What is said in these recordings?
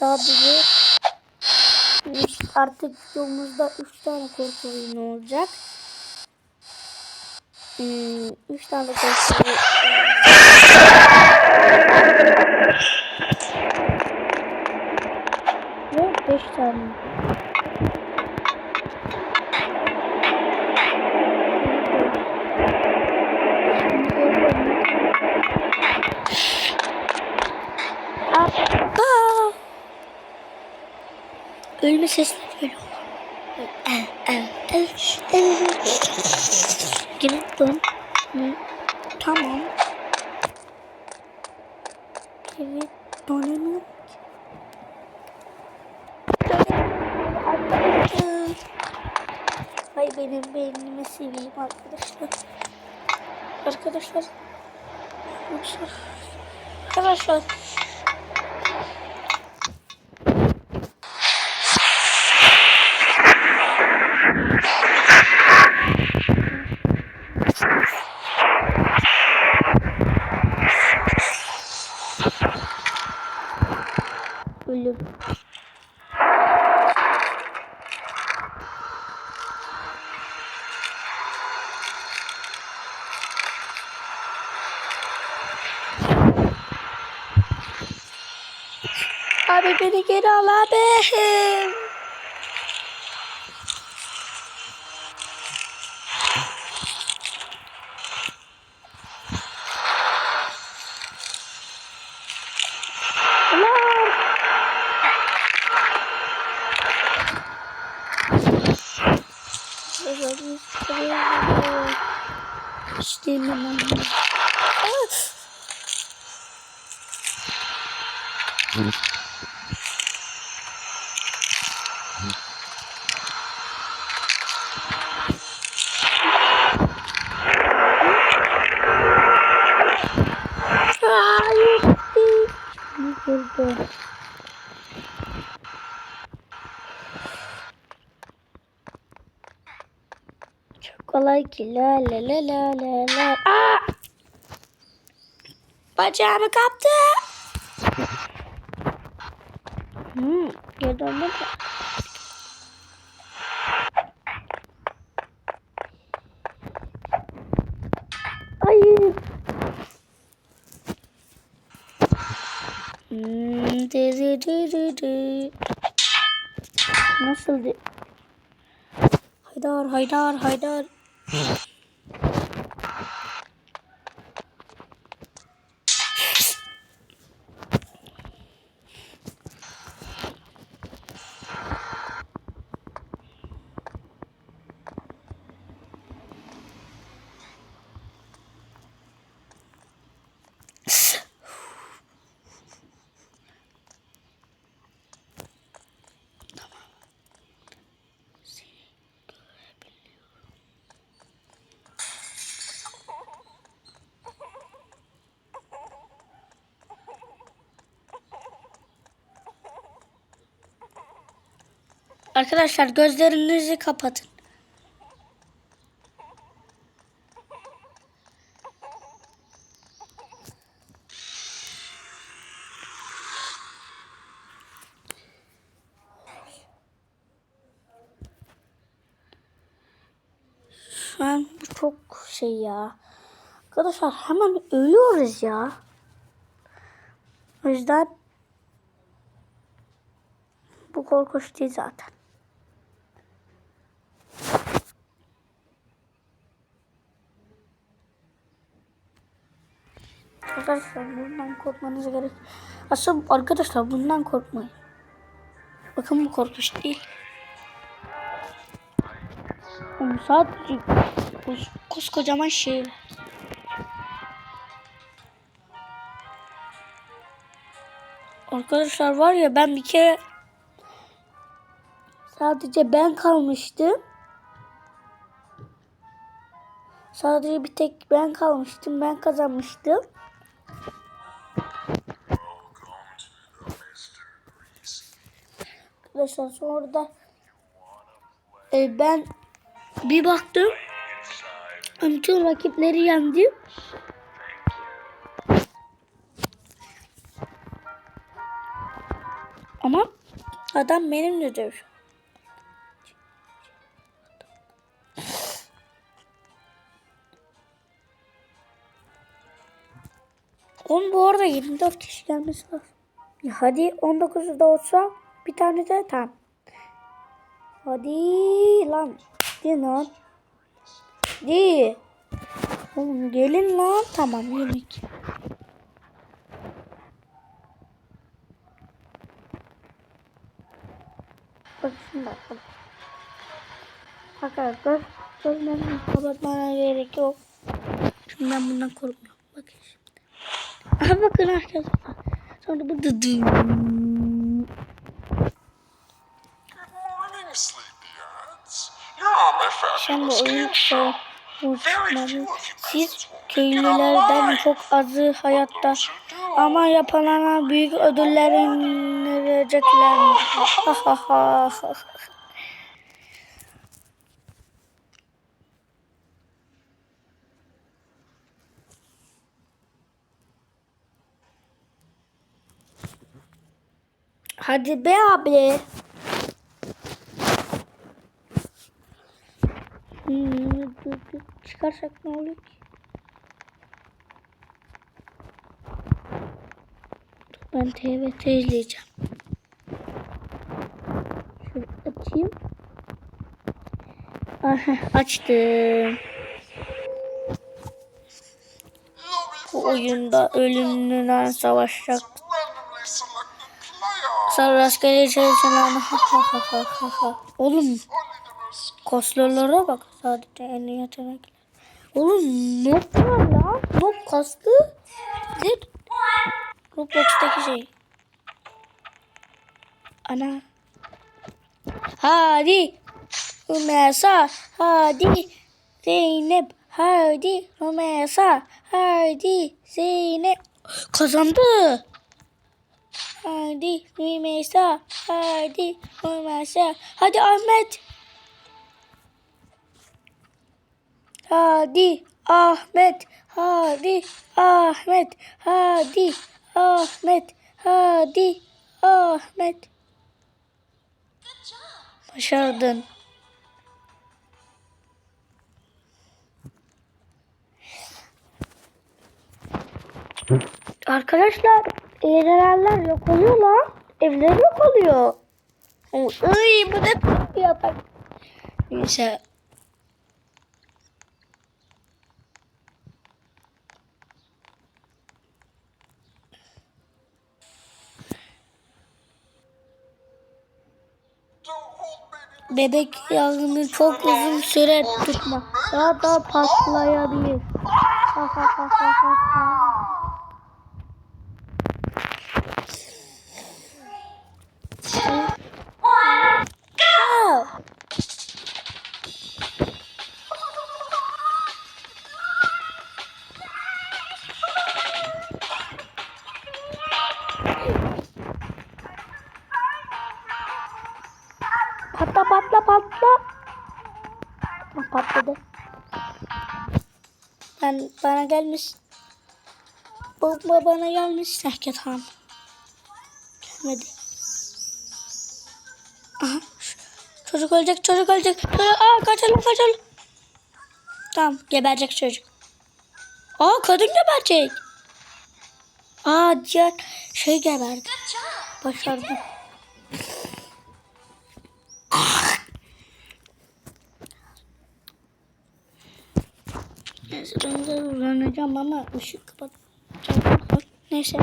Sadece artık videomuzda 3 tane korku oyunu olacak. 3 tane korku ve 5 tane. Aa! Ölme sesleri evet, evet. Girip dön. Tamam. Evet, dönemiyorum. Hay benim beynimi seveyim arkadaşlar. Arkadaşlar. Arkadaşlar. Arkadaşlar. Ölüm. Abi beni geri al abi. Ulan. İşte hemen. Hayır. Ne oldu? Çok kolay ki la la la la la la. Aa! Bacağımı kaptı. Hmm, geri dönmedi. Hayır. Hmm, dı dı dı dı dı. Nasıldı? Haydar, Haydar, Haydar. Yeah. Arkadaşlar gözlerinizi kapatın. Şu an bu çok şey ya. Arkadaşlar hemen ölüyoruz ya. O yüzden bu korkunç değil zaten. Arkadaşlar bundan korkmanız gerek. Aslında arkadaşlar bundan korkmayın. Bakın bu korkunç değil. Oğlum sadece kos, koskocaman şey var. Arkadaşlar var ya ben bir kere sadece ben kalmıştım. Sadece bir tek ben kalmıştım. Ben kazanmıştım. Arkadaşlar sonra da e, ben bir baktım. Bütün rakipleri yendim. Ama adam benimle dövüş. Oğlum bu arada 24 kişi gelmesi lazım. Ya hadi 19'u da olsa bir tane de tamam. Hadi lan. Hadi lan. Hadi. Oğlum gelin lan. Tamam yemek. Bak şimdi bak. bak. Arkadaşlar gözlerimi kapatmana gerek yok. Şimdi ben bundan korkmuyorum. Bakın şimdi. Aha bakın arkadaşlar. Sonra bu. Good fabulous oyun you Siz köylülerden çok azı hayatta ama yapılana büyük ödüllerini verecekler. Ha ha ha ha. Hadi be abi. Hmm, dur, dur. Çıkarsak ne olur ki? Ben TVT izleyeceğim. Şöyle açayım. Aha, açtım. Bu oyunda ölümlüler savaşacak. Sen rastgele çalışan ha ha ha ha ha. Oğlum kaslarlara bak sadece en iyi yetenekler. Oğlum noob var lan. Noob kastı. Nedir? Roblox'taki şey. Ana. Hadi. Rümeysa. Hadi. Zeynep. Hadi. Rümeysa. Hadi. Zeynep. Kazandı. Hadi Rümeysa. Hadi Rümeysa. Hadi Ahmet. Hadi Ahmet. Hadi Ahmet. Hadi Ahmet. Hadi Ahmet. Başardın. Arkadaşlar eğlenenler yok oluyor lan. Evler yok oluyor. Ay bu ne bir yatak. Neyse. Bebek yangını çok uzun süre tutma. Daha da patlayabilir. Ha bana gelmiş. Bomba bana gelmiş. Herkes tamam. Gelmedi. Aha. Çocuk ölecek, çocuk ölecek. Çocuk, aa kaçalım, kaçalım. Tamam, geberecek çocuk. Aa kadın geberecek. Aa diğer şey geberdi. Başardım. Neyse ben de uzanacağım ama ışık kapatacağım. Neyse.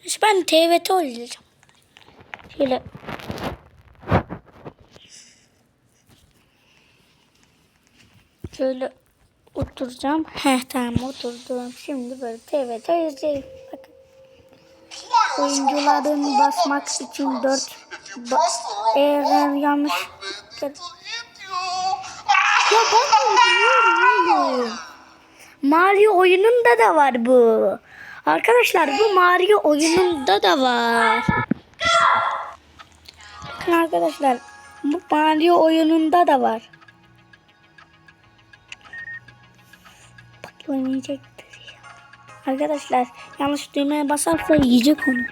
Neyse ben TVT oynayacağım. Şöyle. Şöyle oturacağım. Heh tamam oturdum. Şimdi böyle TVT izleyeyim. Bakın. Oyuncuların basmak için dört If you press the wrong eğer yanlış ya ben biliyorum. Mario oyununda da var bu. Arkadaşlar bu Mario oyununda da var. Bakın arkadaşlar bu Mario oyununda da var. Bak oynayacaktır. Arkadaşlar yanlış düğmeye basarsa yiyecek onu.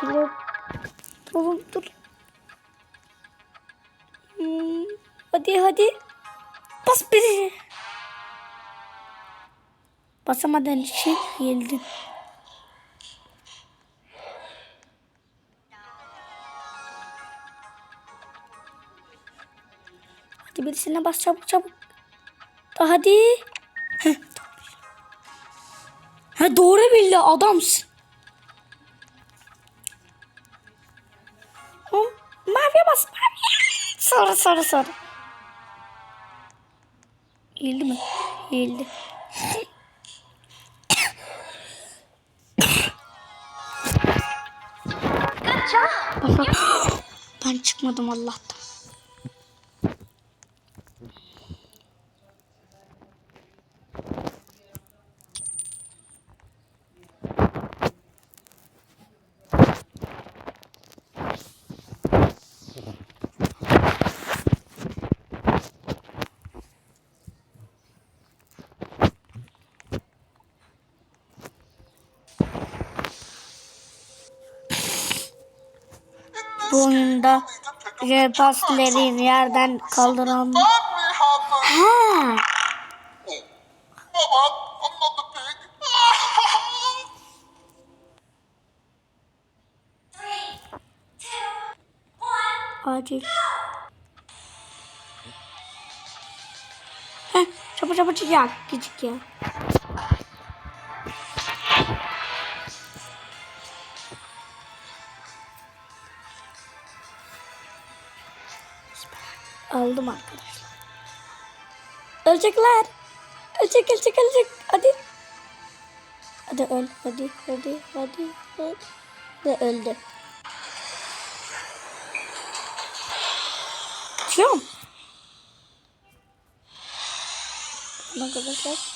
Şöyle... Oğlum dur. Hmm, hadi hadi. Bas biri. Basamadığın için yenildin. Hadi birisine bas çabuk çabuk. Hadi. Heh. Ha doğru bildi adamsın. Maviye bas maviye. Sarı sarı sarı. Yıldı mı? Yıldı. ben çıkmadım Allah'tan. Oyunda yer paslerin yerden kaldıran... Ha, acil. Heh, çabuk çabuk çık ya. Gıcık ya. Aldım arkadaşlar. Ölecekler. Ölecek ölecek ölecek. Hadi. Hadi öl. Hadi hadi hadi. hadi. Ve öldü. Açıyorum. Arkadaşlar.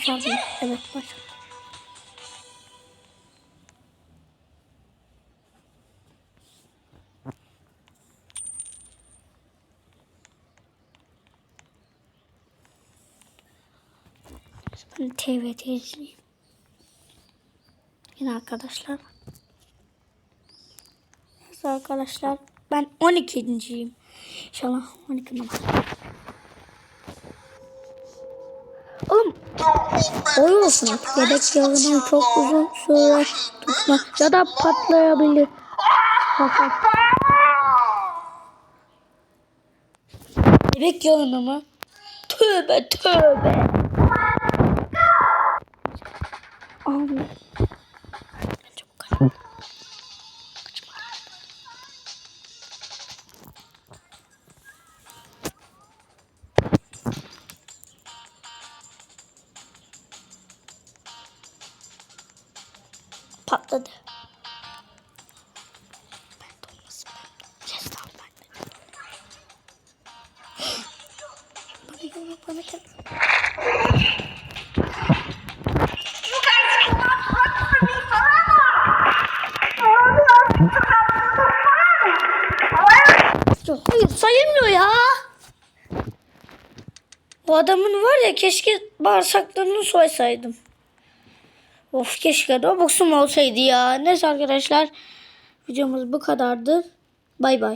Başardım. Evet başardım. Ben TVT izleyeyim. Yine arkadaşlar. Evet arkadaşlar. Ben 12.yim. İnşallah 12 numara. Oğlum Oy olsun artık. Yedek yağının çok uzun süre tutma ya da patlayabilir. Yedek yağını mı? Tövbe tövbe. Abi. Gel. Ya hayır sayılmıyor ya. O adamın var ya keşke bağırsaklarını soysaydım. Of keşke Robux'um olsaydı ya. Neyse arkadaşlar videomuz bu kadardı. Bay bay.